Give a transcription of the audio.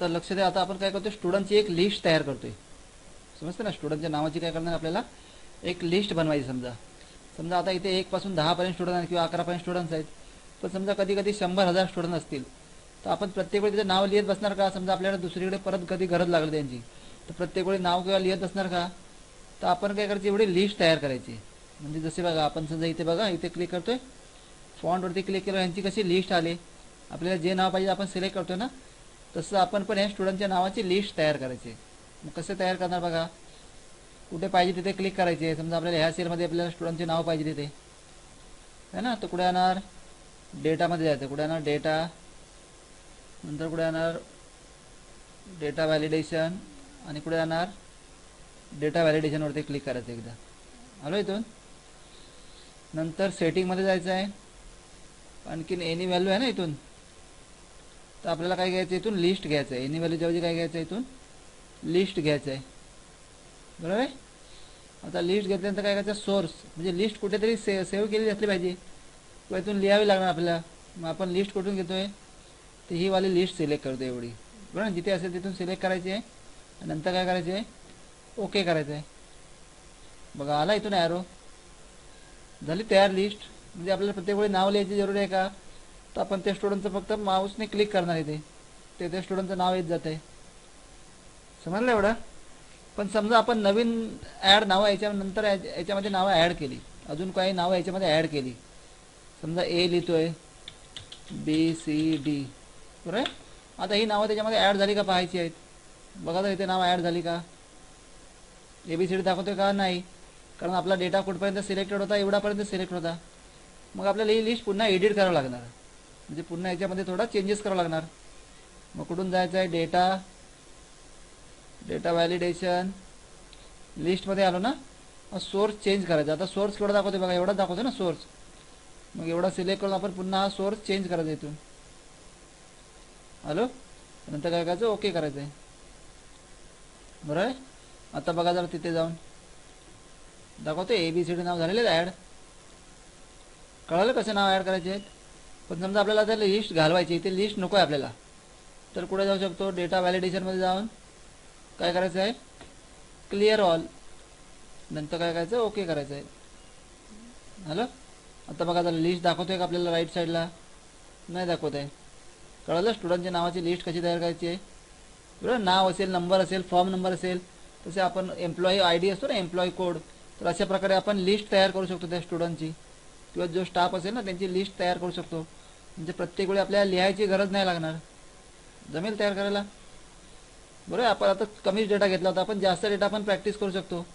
तर लक्ष द्या. आता आपण काय करतोय? स्टुडंटची एक लिस्ट तयार करतोय. समजतं ना? स्टुडंटच्या नावाची काय करणार आपल्याला? एक लिस्ट बनवायची समजा. समजा आता इथे एकपासून दहापर्यंत स्टुडंट आहेत किंवा अकरापर्यंत स्टुडंट्स आहेत. पण समजा कधी कधी शंभर हजार स्टुडंट असतील. तर आपण प्रत्येक वेळी त्याचं नाव लिहित बसणार का? समजा आपल्याला दुसरीकडे परत कधी गरज लागली त्यांची. तर प्रत्येक वेळी नाव किंवा लिहित बसणार का? तर आपण काय करायची? एवढी लिस्ट तयार करायची. म्हणजे जसे बघा आपण समजा इथे बघा इथे क्लिक करतोय. फॉन्टवरती क्लिक केलं यांची कशी लिस्ट आली? आपल्याला जे नाव पाहिजे आपण सिलेक्ट करतोय ना? तसं आपण पण या स्टुडंटच्या नावाची लिस्ट तयार करायची. मग कसं तयार करणार बघा? कुठे पाहिजे तिथे क्लिक करायचे. समजा आपल्याला ह्या सेलमध्ये आपल्याला स्टुडंटचे नाव पाहिजे तिथे. है ना? तर कुठे येणार? डेटामध्ये जायचं. कुठे येणार? डेटा नंतर कुठे येणार? डेटा व्हॅलिडेशन आणि कुठे येणार डेटा व्हॅलिडेशनवरती क्लिक करायचं एकदा. आलो इथून? नंतर सेटिंगमध्ये जायचं आहे आणखीन एनी व्हॅल्यू आहे ना इथून? तर आपल्याला काय घ्यायचं इथून? लिस्ट घ्यायचं आहे. एनी व्हॅल्यू जेव्हा काय घ्यायचं आहे इथून? लिस्ट घ्यायचं आहे. बरोबर आहे? आता लिस्ट घेतल्यानंतर काय करायचं? सोर्स म्हणजे लिस्ट कुठेतरी से सेव्ह केलेली असली पाहिजे. किंवा इथून लिहावी लागणार आपल्याला. मग आपण लिस्ट कुठून घेतोय? तर ही वाली लिस्ट सिलेक्ट करतो एवढी. बरोबर ना? जिथे असेल तिथून सिलेक्ट करायची आहे. आणि नंतर काय करायचे आहे? ओके करायचं आहे. बघा आला इथून ॲरो झाली तयार लिस्ट म्हणजे आपल्याला प्रत्येक वेळी नाव लिहायची जरुरी आहे का? तर आपण त्या स्टुडंटचं फक्त माऊसने क्लिक करणार इथे ते. त्या स्टुडंटचं नाव येत जात आहे समजलं एवढं? पण समजा आपण नवीन ॲड नावं याच्यानंतर याच्यामध्ये नावं ॲड केली. अजून काही नावं याच्यामध्ये ॲड केली. समजा ए लिहितोय. बी सी डी बरोबर? आहे? आता ही नावं त्याच्यामध्ये ॲड झाली का पाहायची आहेत? बघा तर इथे नावं ॲड झाली का? ए बी सी डी दाखवतोय का? नाही. कारण आपला डेटा कुठपर्यंत सिलेक्टेड होता? एवढापर्यंत सिलेक्ट होता. मग आपल्याला ही लिस्ट पुन्हा एडिट करावं लागणार. म्हणजे पुन्हा याच्यामध्ये थोडा चेंजेस करावं लागणार. मग कुठून जायचं आहे? डेटा डेटा व्हॅलिडेशन लिस्टमध्ये आलो ना? मग सोर्स चेंज करायचा. आता सोर्स केवढा दाखवते बघा? एवढा दाखवतो ना सोर्स मग एवढा सिलेक्ट करून आपण पुन्हा हा सोर्स चेंज करायचा इथून. हॅलो नंतर काय करायचं? ओके करायचं आहे बरं आहे? आता बघा जरा तिथे जाऊन. दाखवतो ए बी सी डी नाव झालेलं ॲड कळालं कसं नाव ॲड करायचे? आहेत पण समजा आपल्याला जर लिस्ट घालवायची ते लिस्ट नको आहे आपल्याला. तर कुठे जाऊ शकतो? डेटा व्हॅलिडेशनमध्ये जाऊन काय करायचं आहे? क्लिअर ऑल नंतर काय करायचं? ओके करायचं आहे. हॅलो आता बघा जरा लिस्ट दाखवतोय का आपल्याला राईट साईडला नाही दाखवत आहे. कळलं? स्टुडंटच्या नावाची लिस्ट कशी तयार करायची आहे? बरोबर नाव असेल नंबर असेल फॉर्म नंबर असेल तसे आपण एम्प्लॉई आय डी असतो ना एम्प्लॉई कोड तर अशा प्रकारे आपण लिस्ट तयार करू शकतो त्या स्टुडंटची किंवा जो स्टाफ असेल ना त्यांची लिस्ट तयार करू शकतो. म्हणजे प्रत्येक वेळी आपल्याला लिहायची गरज नाही लागणार. जमेल तयार करायला? बरोबर आपण आता कमीच डेटा घेतला होता आपण जास्त डेटा आपण प्रॅक्टिस करू शकतो.